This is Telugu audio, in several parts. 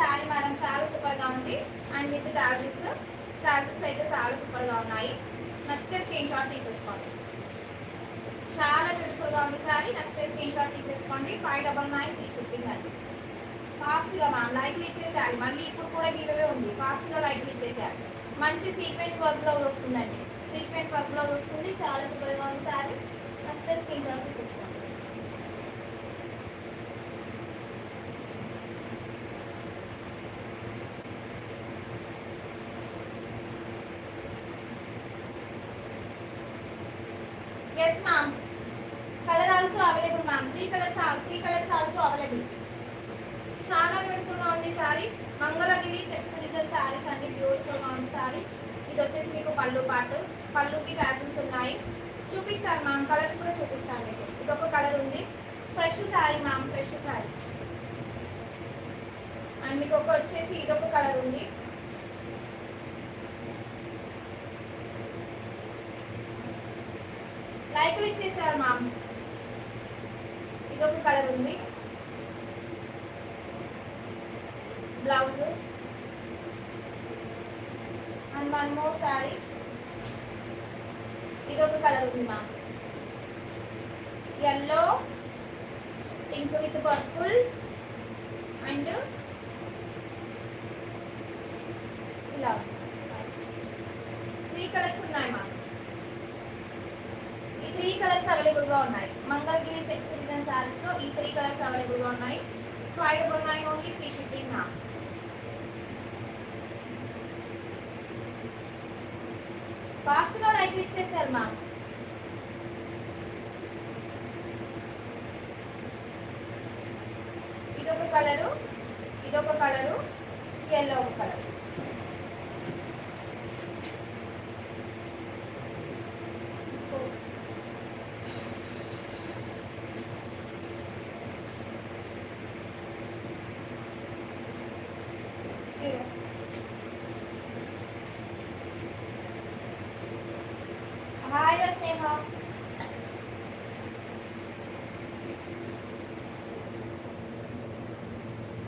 శారీ మేడం చాలా సూపర్గా ఉంది. అండ్ విత్ చార్జెస్ ట్రాజెస్ అయితే చాలా సూపర్గా ఉన్నాయి. నచ్చితే స్క్రీన్ షాట్ తీసేసుకోండి. చాలా బ్యూటిఫుల్గా ఉంది శారీ నచ్చితే స్క్రీన్ షాట్ తీసేసుకోండి. Five double nine free shipping అండి ఫాస్ట్గా మ్యామ్ లైట్లు ఇచ్చేసేయాలి. మళ్ళీ ఇప్పుడు కూడా గివ్వే ఉంది. ఫాస్ట్గా లైట్లు ఇచ్చేసేయాలి. మంచి సీక్వెన్స్ వర్క్ బ్లౌజ్ వస్తుందండి. సీక్వెన్స్ వర్క్ బ్లౌజ్ వస్తుంది. చాలా సూపర్గా ఉంది సారీ. నచ్చితే స్క్రీన్ షాట్ తీసేసుకోండి yes ma'am colour also available ma'am three colours three colours also available చాలా బ్యూటిఫుల్గా ఉంది సారీ మంగళగిరి చెక్స్ రిజల్ సారీస్ అన్ని బ్యూటిఫుల్గా ఉంది సారీ ఇది వచ్చేసి మీకు పళ్ళు పాటు. పళ్ళుకి ట్యాపిల్స్ ఉన్నాయి. చూపిస్తాను మ్యామ్ కలర్స్ కూడా చూపిస్తాను మీకు. ఇదొక కలర్ ఉంది. Fresh sari ma'am fresh sari and మీకు ఒక వచ్చేసి ఇదొక కలర్ ఉంది. లైకులు ఇచ్చేసారు మ్యామ్ ఇదొక కలర్ ఉంది blouse and one more sari ఇది ఒక కలర్ ఉంది ma'am yellow pink with purple and ఇలా త్రీ కలర్స్ ఉన్నాయి మా. ఈ త్రీ కలర్స్ అవైలబుల్గా ఉన్నాయి. మంగళగిరి చెక్స్ డిజైన్ శారీస్లో ఈ త్రీ కలర్స్ అవైలబుల్గా ఉన్నాయి. Five double nine only free shipping ma'am ఫాస్ట్గా లైక్ ఇచ్చేసారు మ్యామ్ ఇదొక కలరు ఇదొక కలరు ఎల్లో ఒక colour hi Sneha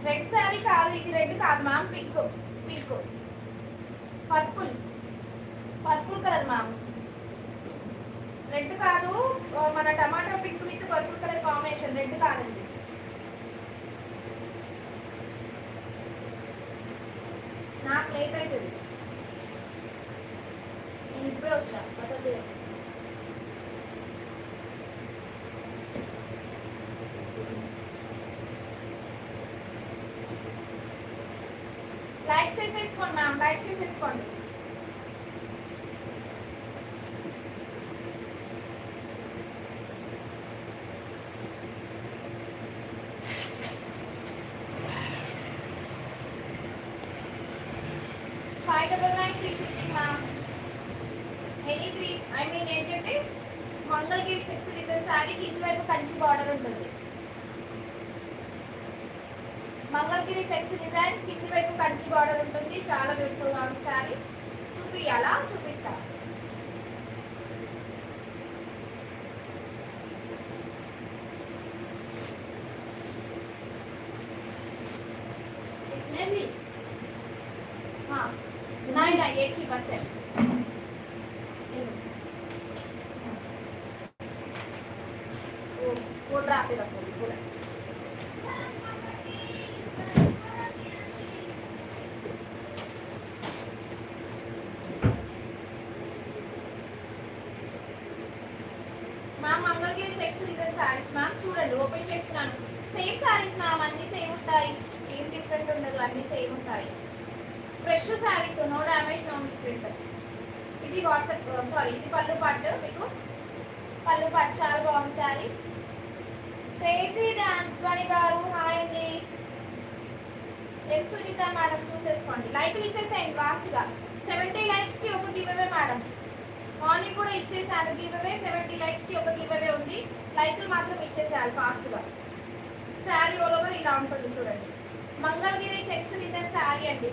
red sari కాదు ఇది రెడ్ కాదు ma'am pink pink purple purple colour ma'am red కాదు ఆ, మన tomato pink with purple colour combination red కాదండి. నాకు లేట్ అవుతుంది నేను ఇప్పుడే వచ్చిన అసలు లైక్ చేసేసుకోండి మ్యామ్ లైక్ చేసేసుకోండి five three shifting ma'am any three I mean ఏంటంటే మంగళగిరి చెక్స్ డిజైన్ శారీ కింది వైపు కంచి బార్డర్ ఉంటుంది మంగళగిరి చెక్స్ డిజైన్ కింది వైపు కంచి బార్డర్ ఉంటుంది చాలా బ్యూటిఫుల్గా ఉంది శారీ చూపియాలా చూపిస్తా. वो वो ड्रा पे ఎం సునీత మేడం చూసేసుకోండి. లైక్లు ఇచ్చేసేయండి ఫాస్ట్గా సెవెంటీ లైక్స్కి ఒక గివ్వే మేడం మార్నింగ్ కూడా ఇచ్చేసాను. గివ్వే సెవెంటీ లైక్స్కి ఒక గివ్వే ఉంది. లైక్లు మాత్రం ఇచ్చేసేయాలి ఫాస్ట్గా శారీ ఆల్ ఓవర్ ఇలా ఉంటుంది చూడండి. మంగళగిరి చెక్స్ డిజైన్ శారీ అండి.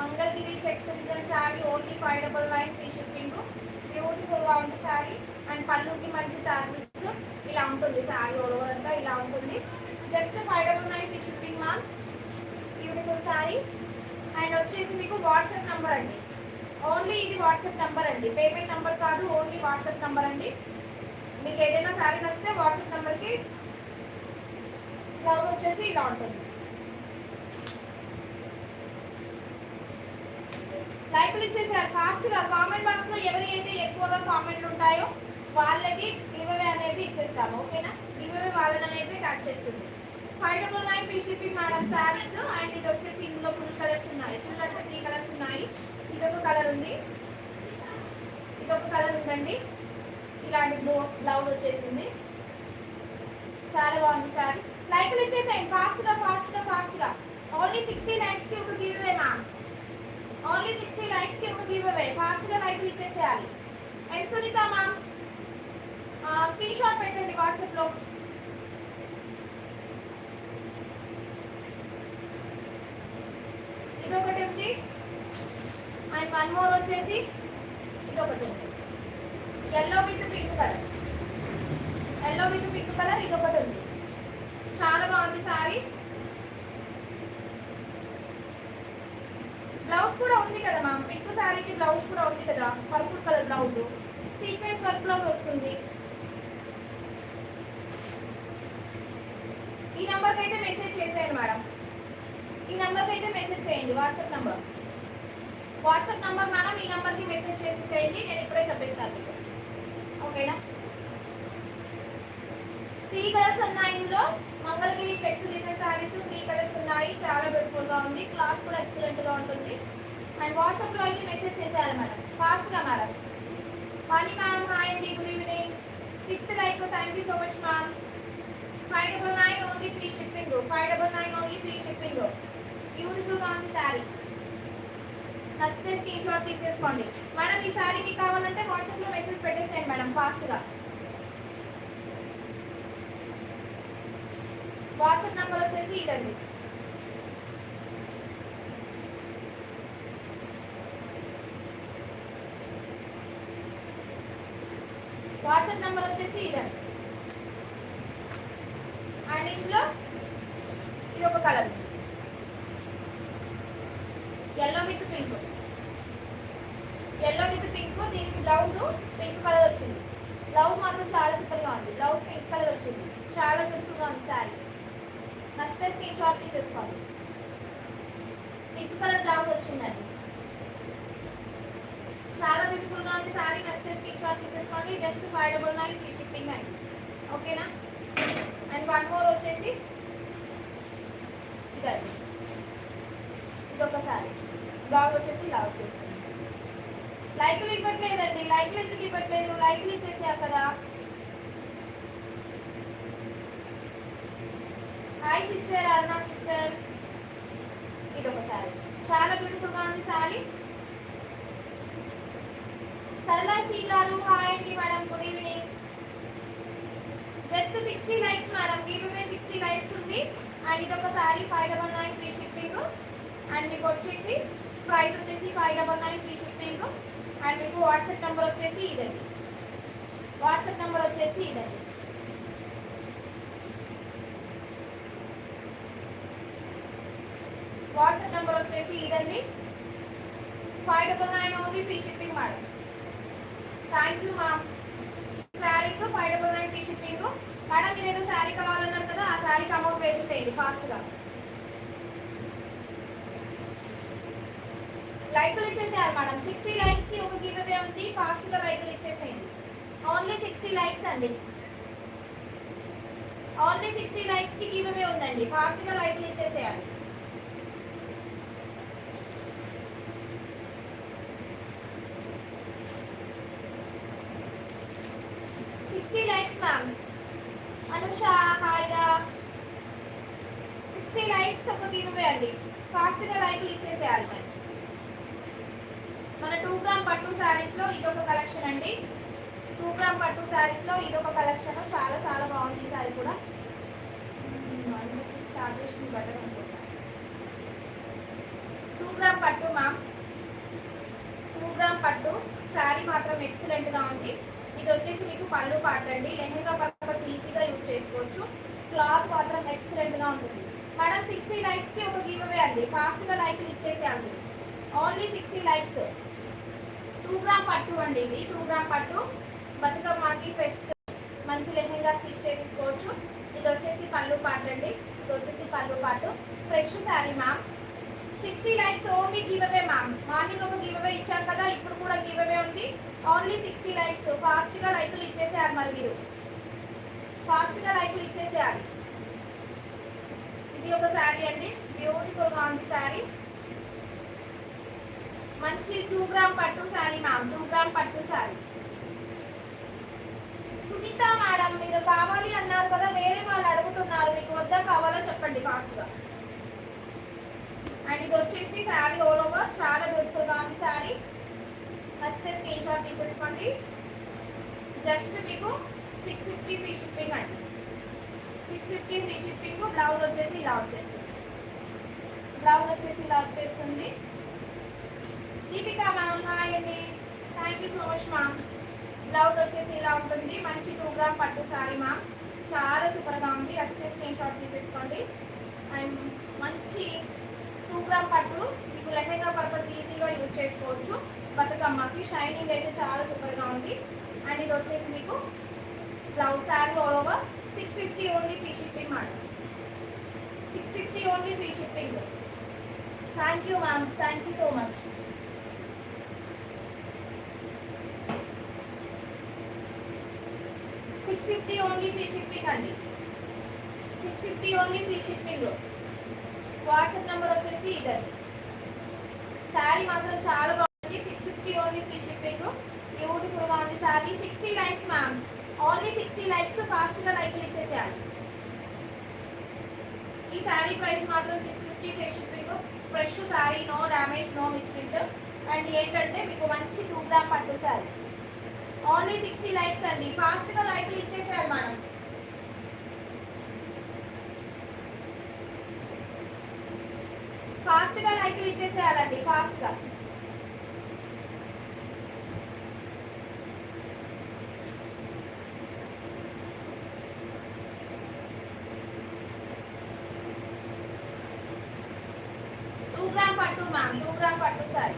Mangalagiri checks design sari only five double nine free shipping బ్యూటిఫుల్గా ఉంది శారీ అండ్ పళ్ళుకి మంచి టాసిల్స్ ఇలా ఉంటుంది శారీ ఆల్ ఓవర్ అంతా ఇలా ఉంటుంది. Just five double nine free shipping ma'am beautiful sari and వచ్చేసి మీకు వాట్సాప్ నెంబర్ అండి. ఓన్లీ ఇది వాట్సాప్ నెంబర్ అండి. పేమెంట్ నెంబర్ కాదు ఓన్లీ వాట్సాప్ నెంబర్ అండి. మీకు ఏదైనా శారీ నచ్చితే వాట్సాప్ నెంబర్కి బ్లౌజ్ వచ్చేసి ఇలా ఉంటుంది. లైకులు ఇచ్చేసారు. ఫాస్ట్గా కామెంట్ బాక్స్లో ఎవరి అయితే ఎక్కువగా కామెంట్లు ఉంటాయో వాళ్ళకి గివ్వే అనేది ఇచ్చేస్తాము. ఓకేనా? గివ్వే వాళ్ళని అనేది కట్ చేస్తుంది. Five double nine free madam saris and ఇది వచ్చేసి ఇందులో ఫుల్ కలర్స్ ఉన్నాయి. ఫుల్ అంటే త్రీ కలర్స్ ఉన్నాయి. ఇదొక కలర్ ఉంది. ఇదొక కలర్ ఉందండి. ఇలాంటి బ్లౌజ్ వచ్చేసింది. చాలా బాగుంది సారీ. లైకులు ఇచ్చేసేయండి. ఫాస్ట్గా ఫాస్ట్గా ఫాస్ట్గా ఓన్లీ సిక్స్టీ లైక్స్కి ఒక give away ma'am only sixty లైక్స్కి ఒక గివ్ అవే ఫాస్ట్గా లైకులు ఇచ్చేసేయాలి and Sunita ma'am screenshot పెట్టండి వాట్సాప్లో ఇదొకటి ఉంది అండ్ వన్ మోర్ వచ్చేసి ఇదొకటి ఉంది. Yellow with pink colour yellow with pink colour ఇదొకటి ఉంది. చాలా బాగుంది సారీ బ్లౌజ్ కూడా ఉంది కదా మ్యామ్ పింక్ శారీకి బ్లౌజ్ కూడా ఉంది కదా. Purple colour blouse sequence work blouse వస్తుంది. ఈ నెంబర్కి అయితే మెసేజ్ చేసేయండి మేడం ఈ నెంబర్కి అయితే మెసేజ్ చేయండి. WhatsApp number WhatsApp number madam ఈ నెంబర్కి మెసేజ్ చేసేసేయండి నేను ఇప్పుడే చెప్పేస్తాను మీకు. ఓకేనా? త్రీ కలర్స్ ఉన్నాయి ఇందులో. Mangalagiri checks design saris three colours ఉన్నాయి. చాలా బ్యూటిఫుల్గా ఉంది. క్లాత్ కూడా ఎక్సలెంట్గా ఉంటుంది. అండ్ వాట్సాప్లో అయితే మెసేజ్ చేసేయాలి మేడం. ఫాస్ట్గా మేడం. వాణి మ్యామ్ హాయ్ అండి good evening. Fifth like thank you so much ma'am five double nine only fish shipping five double nine only free shipping బ్యూటిఫుల్గా ఉంది శారీ నచ్చితే తీసేసుకోండి. మేడం ఈ శారీకి కావాలంటే వాట్సాప్లో మెసేజ్ పెట్టేసేయండి మేడం ఫాస్ట్గా. వాట్సాప్ నెంబర్ వచ్చేసి ఇదండి. వాట్సాప్ నెంబర్ వచ్చేసి ఇదండి అండ్ ఇందులో ఇది ఒక colour yellow with pink yellow with pink దీనికి బ్లౌజ్ పింక్ కలర్ వచ్చింది. బ్లౌజ్ మాత్రం చాలా సూపర్గా ఉంది. బ్లౌజ్ పింక్ కలర్ వచ్చింది. చాలా బ్యూటిఫుల్గా ఉంది శారీ నచ్చితే స్క్రీన్ షాట్ తీసేసుకోండి పింక్ కలర్ బ్లౌజ్ వచ్చిందండి. చాలా బ్యూటిఫుల్గా ఉంది సారీ నచ్చితే స్క్రీన్ షాట్ తీసేసుకోండి just five double nine free shipping అండి ఓకేనా అండ్ వన్ మోర్ వచ్చేసి ఇదండి. ఇదొక శారీ బ్లౌజ్ వచ్చేసి ఇలా వచ్చేసి లైక్లు ఇవ్వట్లేదండి. లైక్లు ఎందుకు ఇవ్వట్లేదు? లైక్లు ఇచ్చేసా కదా. హాయ్ సిస్టర్ అరుణ సిస్టర్ ఇది ఒక శారీ చాలా బ్యూటిఫుల్గా ఉంది శారీ సరళ శ్రీ గారు హాయ్ అండి madam good evening just sixty likes madam give sixty likes ఉంది. అండ్ ఇది ఒక sari five double nine free shipping and మీకు వచ్చేసి ప్రైస్ వచ్చేసి five double nine free shipping and మీకు వాట్సాప్ నెంబర్ వచ్చేసి ఇదండి. వాట్సాప్ నెంబర్ వచ్చేసి ఇదండి. వాట్సాప్ నెంబర్ వచ్చేసి ఇదండి. Five double nine only free shipping madam. Thank you ma'am saris five double nine free shipping madam మీరు ఏదో శారీ కావాలన్నారు కదా ఆ శారీకి అమౌంట్ వేసేసేయండి ఫాస్ట్గా లైకులు ఇచ్చేసేయాలి మేడం. సిక్స్టీ లైక్స్కి ఒక గివ్ అవే ఉంది. ఫాస్ట్గా లైకులు ఇచ్చేసేయండి. ఓన్లీ సిక్స్టీ లైక్స్ అండి. ఓన్లీ సిక్స్టీ లైక్స్కి గివ్ అవే ఉందండి. ఫాస్ట్గా లైకులు ఇచ్చేసేయాలి. Sixty likes ma'am. అనుష హాయిగా సిక్స్టీ లైక్స్ ఒక గివ్ అవే అండి. ఫాస్ట్గా లైకులు ఇచ్చేసేయాలి మరి. మన టూ గ్రామ్ పట్టు శారీస్లో ఇదొక కలెక్షన్ అండి. టూ గ్రామ్ పట్టు శారీస్లో ఇదొక కలెక్షన్ చాలా చాలా బాగుంది ఈ శారీ కూడా. స్టార్ట్ చేసిన బట్టర్ టూ గ్రామ్ పట్టు మ్యామ్ టూ గ్రామ్ పట్టు. శారీ మాత్రం ఎక్సలెంట్గా ఉంది. ఇది వచ్చేసి మీకు పళ్ళు పాటండి. లెహంగా పర్పస్ ఈజీగా యూజ్ చేసుకోవచ్చు. క్లాత్ మాత్రం ఎక్సలెంట్గా ఉంటుంది. మేడం సిక్స్టీ లైక్స్కి ఒక గివ్ అవే అండి ఫాస్ట్గా లైక్లు ఇచ్చేసేయండి. Only sixty likes two gram పట్టు అండి ఇది. టూ గ్రామ్ పట్టు. బతుకమ్మకి ఫెస్ట్. మంచి లెహంగా స్టిచ్ చేసుకోవచ్చు ఇది వచ్చేసి పళ్ళు పాట అండి. ఇది వచ్చేసి పళ్ళు పాటు. Fresh sari ma'am sixty likes only give away ma'am morning ఒక గివ్ అవే ఇచ్చారు కదా ఇప్పుడు కూడా గివ్ అవే ఉంది. ఓన్లీ సిక్స్టీ లైక్స్ ఫాస్ట్గా లైకులు ఇచ్చేసేయాలి మరి మీరు. ఫాస్ట్గా లైకులు ఇచ్చేసేయాలి. ఇది ఒక శారీ అండి. బ్యూటిఫుల్గా ఉంది శారీ మంచి టూ గ్రామ్ పట్టు శారీ మ్యామ్ టూ గ్రామ్ పట్టు శారీ సునీత మేడం మీరు కావాలి అన్నారు కదా వేరే వాళ్ళు అడుగుతున్నారు. మీకు వద్దా కావాలో చెప్పండి ఫాస్ట్గా అండ్ ఇది వచ్చేసి శారీ ఓల్ ఓవర్ చాలా బ్యూటిఫుల్గా ఉంది శారీ నచ్చితే స్క్రీన్ షాట్ తీసేసుకోండి. జస్ట్ మీకు సిక్స్ ఫిఫ్టీ ఫ్రీ షిప్పింగ్ అండి. Six fifty free shipping blouse వచ్చేసి ఇలా వచ్చేస్తుంది. బ్లౌజ్ వచ్చేసి ఇలా వచ్చేస్తుంది. దీపిక మ్యామ్ హాయ్ అండి. Thank you so much ma'am blouse వచ్చేసి ఇలా ఉంటుంది. మంచి టూ గ్రామ్ పట్టు సారీ మ్యామ్ చాలా సూపర్గా ఉంది. వస్తే స్క్రీన్ షాట్ తీసేసుకోండి. అండ్ మంచి టూ గ్రామ్ పట్టు. మీకు లెహంగా పర్పస్ ఈజీగా యూజ్ చేసుకోవచ్చు. బతుకమ్మకి షైనింగ్ అయితే చాలా సూపర్గా ఉంది. అండ్ ఇది వచ్చేసి మీకు blouse sari all over six fifty only free shipping మాట six fifty only free shipping thank you ma'am thank you so much six fifty only free shipping అండి. Six fifty only free shipping. WhatsApp number వచ్చేసి ఇదండి శారీ మాత్రం చాలా బాగుంది. Six fifty only free shipping. బ్యూటిఫుల్గా ఉంది sari. Sixty likes ma'am only sixty likes ఫాస్ట్గా లైక్లు ఇచ్చేసేయాలి. ఈ శారీ ప్రైస్ మాత్రం six fifty free shipping fresh sari no damage no misprint and ఏంటంటే మీకు మంచి టూ గ్రామ్ పట్టు శారీ. ఓన్లీ సిక్స్టీ లైక్స్ అండి. ఫాస్ట్గా లైక్లు ఇచ్చేసేయాలి ఫాస్ట్ ఫాస్ట్గా లైక్లు ఇచ్చేసేయాలండి ఫాస్ట్గా టూ గ్రామ్ పట్టు మ్యామ్ టూ గ్రామ్ పట్టు sorry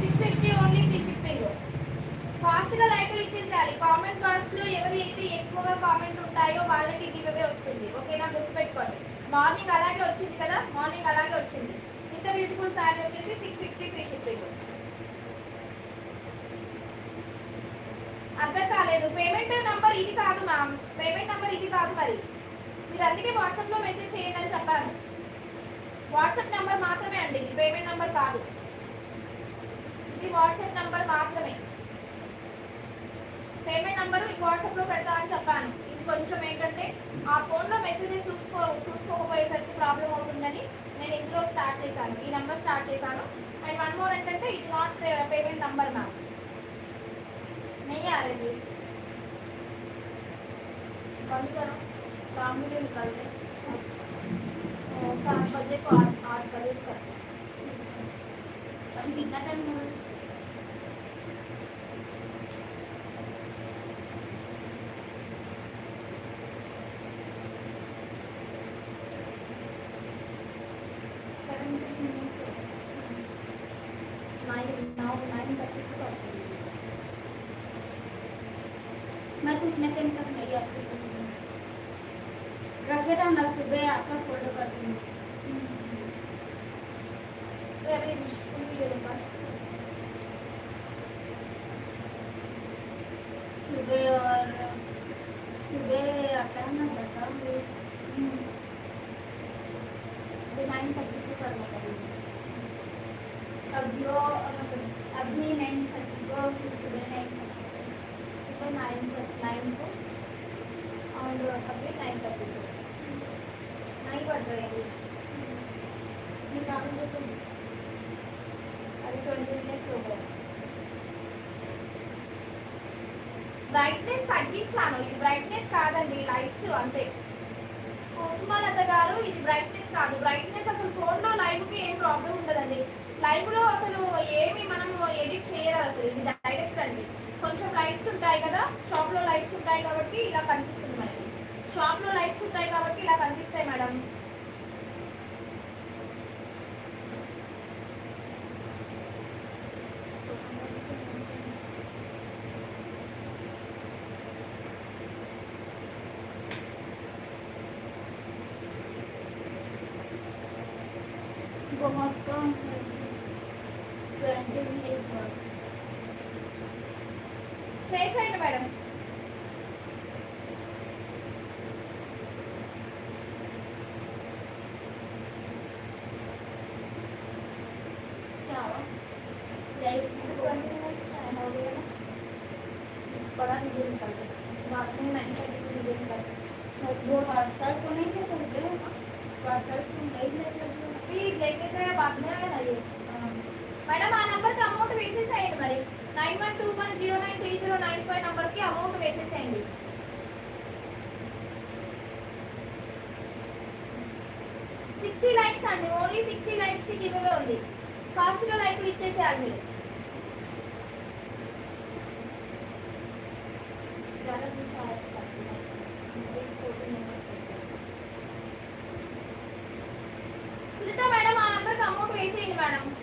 six fifty only free shipping ఫాస్ట్గా లైక్లు ఇచ్చేసేయాలి కామెంట్ బాక్స్లో ఎవరి అయితే ఎక్కువగా కామెంట్ ఉంటాయో వాళ్ళకి గివ్ అవే వస్తుంది ఓకేనా గుర్తుపెట్టుకోండి మార్నింగ్ అలాగే వచ్చింది కదా మార్నింగ్ అలాగే వచ్చింది ఇంత బ్యూటిఫుల్ శారీ వచ్చేసి సిక్స్ ఫిఫ్టీ ఫ్రీ షిప్పింగ్ అర్థం కాలేదు పేమెంట్ నంబర్ ఇది కాదు మ్యామ్ పేమెంట్ నంబర్ ఇది కాదు మరి మీరు అందుకే వాట్సాప్లో మెసేజ్ చేయండి అని చెప్పాను వాట్సాప్ నెంబర్ మాత్రమే అండి ఇది పేమెంట్ నెంబర్ కాదు ఇది వాట్సాప్ నెంబర్ మాత్రమే పేమెంట్ నెంబర్ మీకు వాట్సాప్లో పెడతా అని చెప్పాను ఇది కొంచెం ఏంటంటే ఆ ఫోన్లో మెసేజెస్ చూసుకో చూసుకోకపోయేసరికి ప్రాబ్లం అవుతుందని నేను ఇందులో స్టార్ట్ చేశాను ఈ నెంబర్ స్టార్ట్ చేశాను అండ్ వన్ మోర్ ఏంటంటే ఇది నాట్ పేమెంట్ నెంబర్ మ్యామ్ नहीं आ रहे प्लीज बंद करो काम भी नहीं निकलते और सात बजे को आठ आठ बजे तक अभी कितना टाइम मैं कुछ न टाइम तक नहीं आती रखे रहना सुबह आकर फोल्ड कर दूँगी. सुबह और, सुबह आता है ना, बता नाइन थर्टी को अभी नाइन थर्टी को सुबह नाइन थर्टी सुबह नाइन नाइन को and complete nine thirty nine పడుతుంది నీకు కాకపోతుంది అది ట్వంటీ మినిట్స్ ఉంటుంది బ్రైట్నెస్ తగ్గించాను ఇది బ్రైట్నెస్ కాదండి లైట్స్ అంతే కుసుమలత గారు ఇది బ్రైట్నెస్ కాదు బ్రైట్నెస్ అసలు ఫోన్లో లైవ్కి ఏం ప్రాబ్లం ఉండదండి లైవ్లో అసలు ఏమి మనం ఎడిట్ చేయరాదు అసలు ఇది డైరెక్ట్ అండి కొంచెం లైట్స్ ఉంటాయి కదా షాప్లో లైట్స్ ఉంటాయి కాబట్టి ఇలా కనిపిస్తుంది మనకి షాప్లో లైట్స్ ఉంటాయి కాబట్టి ఇలా కనిపిస్తాయి madam. Like twenty minutes time हो गया ना बड़ा वीडियो निकलते बाद में नाइन थर्टी को वीडियो निकलते वो व्हाट्सएप को नहीं ले सकते हो व्हाट्सएप को नहीं ले सकते ये लेके गए बाद में आया ना ये మేడం ఆ నెంబర్కి అమౌంట్ వేసేసేయండి మరి nine one two one zero nine three zero nine five నెంబర్కి అమౌంట్ వేసేసేయండి సిక్స్టీ లైక్స్ అండి ఓన్లీ సిక్స్టీ లైక్స్కి గివ్ అవే ఉంది ఫాస్ట్గా లైక్లు ఇచ్చేసేయాలి మీరు Parang